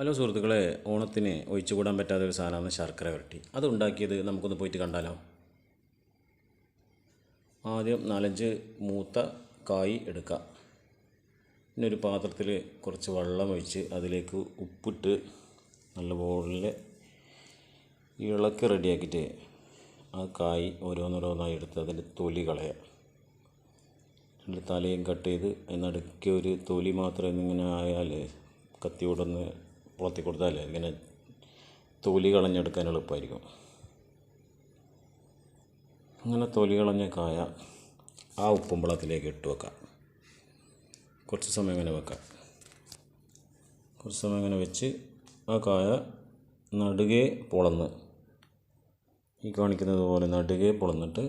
Hello സുഹൃത്തുക്കളെ ഓണത്തിന് ഒഴിച്ചുകൂടാൻ പറ്റാത്ത ഒരു സാധനമാണ് ശർക്കര വരട്ടി. അത് ഉണ്ടാക്കിയത് നമുക്കൊന്ന് പോയിട്ട് കണ്ടാലോ? ആദ്യം നാലഞ്ച് മൂത്ത കായ് എടുക്കുക പിന്നെ ഒരു പാത്രത്തിൽ കുറച്ച് വെള്ളം ഒഴിച്ച് അതിലേക്ക് ഉപ്പിട്ട് നല്ല നല്ലപോലെ ഇളക്കി റെഡിയാക്കിയിട്ട് ആ കായ് ഓരോന്നോരോന്നായി എടുത്ത് അതിന്റെ തൊലി കളയുക എന്നിട്ട് തലയും കട്ട് ചെയ്ത് അതിനടുക്കിയ ഒരു തൊലി മാത്രം എന്നിങ്ങനെ ആയാൽ കത്തിയോടൊന്ന് പുറത്തി കൊടുത്താൽ ഇങ്ങനെ തൊലി കളഞ്ഞെടുക്കാൻ എളുപ്പമായിരിക്കും. അങ്ങനെ തൊലി കളഞ്ഞ കായ ആ ഉപ്പും വെള്ളത്തിലേക്ക് ഇട്ട് വെക്കാം. കുറച്ച് സമയം ഇങ്ങനെ വെക്കാം. കുറച്ച് സമയം ഇങ്ങനെ വെച്ച് ആ കായ നടുകെ പൊളന്ന് ഈ കാണിക്കുന്നത് പോലെ നടുകെ പൊളന്നിട്ട്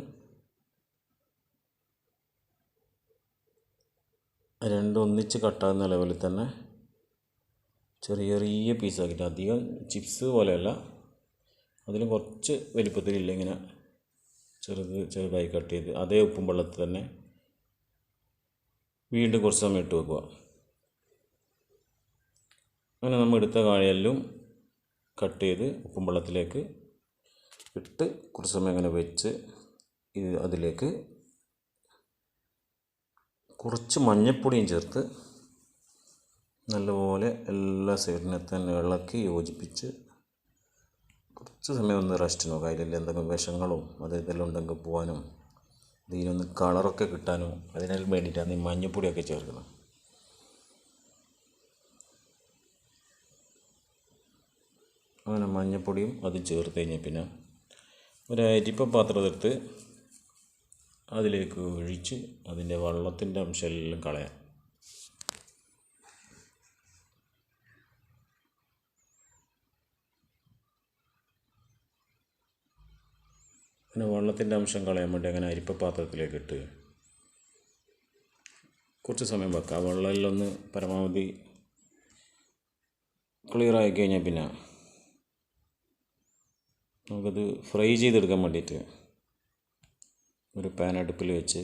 രണ്ടൊന്നിച്ച് കട്ടാകുന്ന ലെവലിൽ തന്നെ ചെറിയ ചെറിയ പീസാക്കിയിട്ട് അധികം ചിപ്സ് പോലെയല്ല. അതിലും കുറച്ച് വലിപ്പത്തിലില്ല ഇങ്ങനെ ചെറുത് ചെറുതായി കട്ട് ചെയ്ത് അതേ ഉപ്പും വെള്ളത്തിൽ തന്നെ വീണ്ടും കുറച്ച് സമയം ഇട്ട് വെക്കുക. അങ്ങനെ നമ്മൾ എടുത്ത കായലിലും കട്ട് ചെയ്ത് ഉപ്പും വെള്ളത്തിലേക്ക് ഇട്ട് കുറച്ച് സമയം അങ്ങനെ വെച്ച് ഇത് അതിലേക്ക് കുറച്ച് മഞ്ഞൾപ്പൊടിയും ചേർത്ത് നല്ലപോലെ എല്ലാ സൈഡിനെ തന്നെ ഇളക്കി യോജിപ്പിച്ച് കുറച്ച് സമയം ഒന്ന് റെസ്റ്റ് നോക്കുക. അതിൽ എന്തെങ്കിലും വിഷങ്ങളും അത് ഇതെല്ലാം ഉണ്ടെങ്കിൽ പോകാനും ഇതിനൊന്ന് കളറൊക്കെ കിട്ടാനും അതിനെല്ലാം വേണ്ടിയിട്ടാണ് ഈ മഞ്ഞൾപ്പൊടിയൊക്കെ ചേർക്കുന്നത്. അങ്ങനെ മഞ്ഞൾപ്പൊടിയും അത് ചേർത്ത് കഴിഞ്ഞാൽ പിന്നെ ഒരു അരിപ്പ പാത്രത്തെടുത്ത് അതിലേക്ക് ഒഴിച്ച് അതിന്റെ വെള്ളത്തിന്റെ അംശമെല്ലാം കളയാം. പിന്നെ വെള്ളത്തിന്റെ അംശം കളയാൻ വേണ്ടി അങ്ങനെ അരിപ്പ പാത്രത്തിലേക്ക് ഇട്ട് കുറച്ച് സമയം വെക്കുക. ആ പരമാവധി ക്ലിയർ ആയി കഴിഞ്ഞാൽ പിന്നെ നമുക്കത് ഫ്രൈ ചെയ്തെടുക്കാൻ വേണ്ടിയിട്ട് ഒരു പാൻ അടുപ്പിൽ വെച്ച്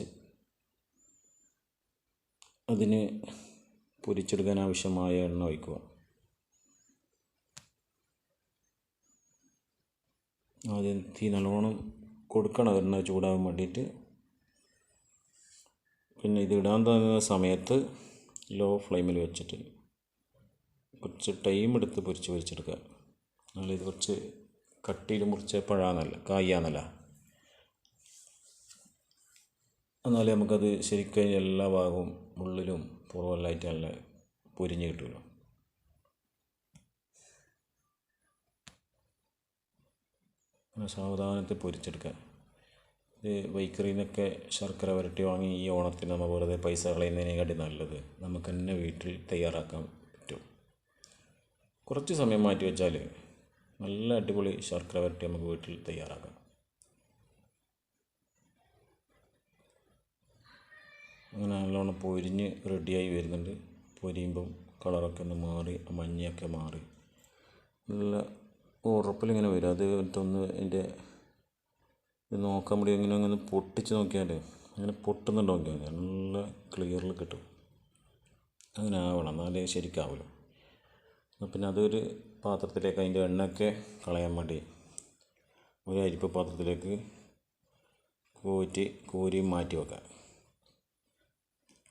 അതിന് പൊരിച്ചെടുക്കാൻ ആവശ്യമായ എണ്ണ ഒഴിക്കുക. ആദ്യം തീ നല്ലോണം കൊടുക്കണം എണ്ണ ചൂടാകാൻ വേണ്ടിയിട്ട്. പിന്നെ ഇത് ഇടാൻ തുടങ്ങുന്ന സമയത്ത് ലോ ഫ്ലെയിമിൽ വെച്ചിട്ട് കുറച്ച് ടൈം എടുത്ത് പൊരിച്ച് പൊരിച്ചെടുക്കുക. എന്നാലും ഇത് കുറച്ച് കട്ടിയിൽ മുറിച്ച പഴാന്നല്ല കായാന്നല്ല എന്നാലേ നമുക്കത് ശരിക്കും എല്ലാ ഭാഗവും ഉള്ളിലും പുറമെല്ലാമായിട്ട് നല്ല പൊരിഞ്ഞ് കിട്ടുമല്ലോ. സാവധാനത്തിൽ പൊരിച്ചെടുക്കുക. ഇത് ബൈക്കറിയിൽ നിന്നൊക്കെ ശർക്കര വരട്ടി വാങ്ങി ഈ ഓണത്തിന് നമ്മൾ വെറുതെ പൈസ കളയുന്നതിനെക്കാട്ടി നല്ലത് നമുക്ക് തന്നെ വീട്ടിൽ തയ്യാറാക്കാൻ പറ്റും. കുറച്ച് സമയം മാറ്റി വെച്ചാൽ നല്ല അടിപൊളി ശർക്കര വരട്ടി നമുക്ക് വീട്ടിൽ തയ്യാറാക്കാം. അങ്ങനെ നല്ലോണം പൊരിഞ്ഞ് റെഡിയായി വരുന്നുണ്ട്. പൊരിയുമ്പം കളറൊക്കെ ഒന്ന് മാറി മഞ്ഞയൊക്കെ മാറി. നല്ല ഉറപ്പിലിങ്ങനെ വരും. അത് മറ്റൊന്ന് അതിന്റെ നോക്കാൻ വേണ്ടി ഇങ്ങനെ അങ്ങനെ പൊട്ടിച്ച് നോക്കിയാൽ അങ്ങനെ പൊട്ടുന്നുണ്ടോ നോക്കിയാൽ നല്ല ക്ലിയറിൽ കിട്ടും. അങ്ങനെ ആവണം എന്നാലേ എന്നാൽ പിന്നെ അതൊരു പാത്രത്തിലേക്ക് അതിന്റെ എണ്ണയൊക്കെ കളയാൻ വേണ്ടി ഒരു അരിപ്പ പാത്രത്തിലേക്ക് കോറ്റി കോരി മാറ്റി വെക്കാം.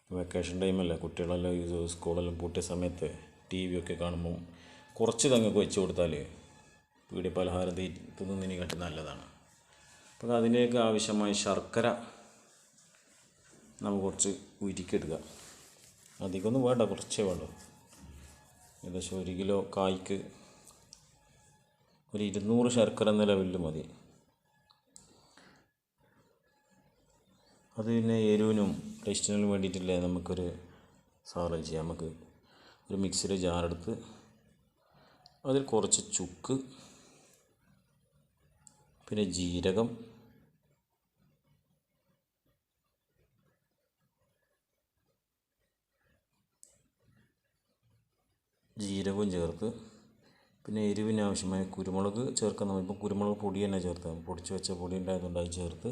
വെക്കേഷൻ ടൈമല്ലേ കുട്ടികളെല്ലാം സ്കൂളെല്ലാം പൂട്ടിയ സമയത്ത് ടി വി ഒക്കെ കാണുമ്പം കുറച്ച് തങ്ങൾക്ക് വെച്ച് കൊടുത്താൽ പീടി പലഹാരം തീ തിന്നുന്നതിനെക്കാട്ടി നല്ലതാണ്. അപ്പോൾ അതിനേക്ക് ആവശ്യമായ ശർക്കര നമുക്ക് കുറച്ച് ഉരുക്കിയെടുക്കുക. അധികമൊന്നും വേണ്ട കുറച്ചേ വേണ്ടൂ. ഏകദേശം ഒരു കിലോ കായ്ക്ക് ഒരു ഇരുന്നൂറ് ശർക്കര എന്ന ലെവലിൽ മതി. അത് പിന്നെ എരിവിനും ടേസ്റ്റിനും വേണ്ടിയിട്ടില്ലേ നമുക്കൊരു സാധനം ചെയ്യാം. നമുക്ക് ഒരു മിക്സിയുടെ ജാറെടുത്ത് അതിൽ കുറച്ച് ചുക്ക് പിന്നെ ജീരകം. ജീരകവും ചേർത്ത്. പിന്നെ എരിവിന് ആവശ്യമായ കുരുമുളക് ചേർക്കാൻ നമ്മൾ ഇപ്പോൾ കുരുമുളക് പൊടി തന്നെ ചേർത്താൽ പൊടിച്ച് വെച്ച പൊടി ഉണ്ടായതുകൊണ്ട് അത് ചേർത്ത്.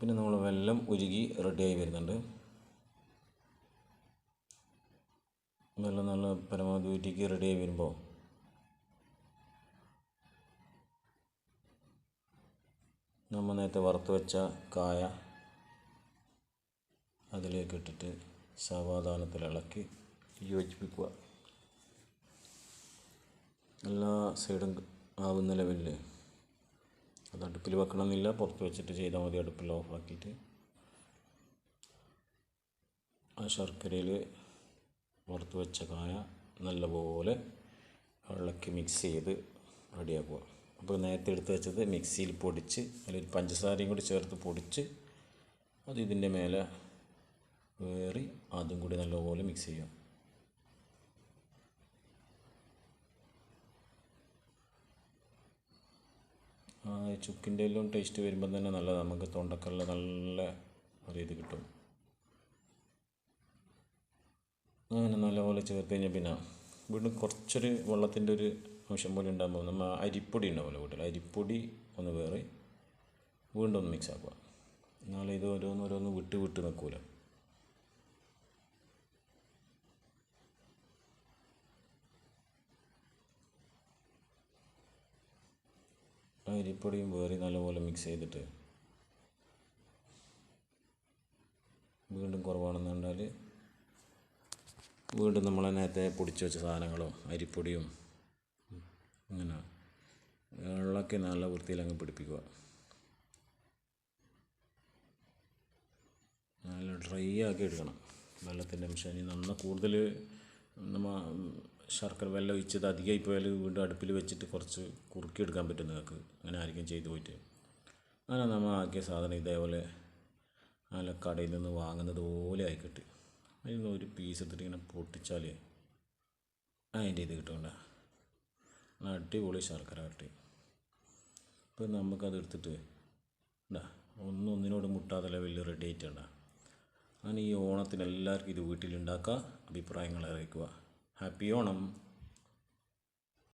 പിന്നെ നമ്മൾ വെള്ളം ഉരുകി റെഡിയായി വരുന്നുണ്ട്. വെള്ളം നല്ല പരമാവധി ഉരുകി റെഡിയായി വരുമ്പോൾ നമ്മൾ നേരത്തെ വറുത്ത് വെച്ച കായ അതിലേക്ക് ഇട്ടിട്ട് സാവധാനത്തിൽ ഇളക്കി യോജിപ്പിക്കുക. എല്ലാ സൈഡും ആവുന്ന ലെവലിൽ അത് അടുപ്പിൽ വെക്കണമെന്നില്ല പുറത്ത് വെച്ചിട്ട് ചെയ്താൽ മതി അടുപ്പിൽ ഓഫാക്കിയിട്ട് ആ ശർക്കരയിൽ വറുത്ത് വെച്ച കായ നല്ലപോലെ ഇളക്കി മിക്സ് ചെയ്ത് റെഡിയാക്കുക. അപ്പോൾ നേരത്തെ എടുത്ത് വെച്ചത് മിക്സിയിൽ പൊടിച്ച് അതിൽ പഞ്ചസാരയും കൂടി ചേർത്ത് പൊടിച്ച് അത് ഇതിന്റെ മേലെ വേറി അതും കൂടി നല്ലപോലെ മിക്സ് ചെയ്യാം ചുക്കിന്റെ എല്ലാം ടേസ്റ്റ് വരുമ്പം തന്നെ നല്ലതാണ് നമുക്ക് തൊണ്ടക്കല്ല നല്ല ഒരു ഇത് കിട്ടും. അങ്ങനെ നല്ലപോലെ ചേർത്ത് കഴിഞ്ഞാൽ പിന്നെ വീണ്ടും കുറച്ചൊരു വെള്ളത്തിന്റെ ഒരു അംശം പോലെ ഉണ്ടാകുമ്പോൾ നമ്മൾ അരിപ്പൊടി ഉണ്ടാവുമല്ലോ വീട്ടിൽ. അരിപ്പൊടി ഒന്ന് വേറെ വീണ്ടും ഒന്ന് മിക്സ് ആക്കുക. എന്നാലും ഇത് ഓരോന്ന് ഓരോന്ന് വിട്ട് വിട്ട് നിൽക്കൂല. അരിപ്പൊടിയും വേറെ നല്ലപോലെ മിക്സ് ചെയ്തിട്ട് വീണ്ടും കുറവാണെന്ന് കണ്ടാൽ വീണ്ടും നമ്മൾ നേരത്തെ പൊടിച്ച് വെച്ച സാധനങ്ങളും അരിപ്പൊടിയും അങ്ങനെ വെള്ളമൊക്കെ നല്ല വൃത്തിയിൽ അങ്ങ് പിടിപ്പിക്കുക. നല്ല ഡ്രൈ ആക്കി എടുക്കണം. വെള്ളത്തിന്റെ അംശം ഇനി നന്ന കൂടുതൽ നമ്മൾ ശർക്കര വെള്ളം ഒഴിച്ചത് അധികമായി പോയാൽ വീണ്ടും അടുപ്പിൽ വെച്ചിട്ട് കുറച്ച് കുറുക്കി എടുക്കാൻ പറ്റും നിങ്ങൾക്ക്. അങ്ങനെ ആയിരിക്കും ചെയ്തു പോയിട്ട്. അങ്ങനെ നമ്മൾ ആക്കിയ സാധനം ഇതേപോലെ നല്ല കടയിൽ നിന്ന് വാങ്ങുന്നത് പോലെ ആയിക്കിട്ട്. അതിൽ ഒരു പീസ് എടുത്തിട്ട് ഇങ്ങനെ പൊട്ടിച്ചാൽ അതിന്റെ ഇത് കിട്ടണ്ട അടിപൊളി ശർക്കര കട്ടി ഇപ്പം നമുക്കത് എടുത്തിട്ട് ഉണ്ടാ ഒന്നും ഒന്നിനോട് മുട്ടാതെ ലെവലിൽ റെഡി ആയിട്ടുണ്ട അങ്ങനെ ഈ ഓണത്തിന് എല്ലാവർക്കും ഇത് വീട്ടിലുണ്ടാക്കുക അഭിപ്രായങ്ങൾ അറിയിക്കുക. ഹാപ്പി ഓണം.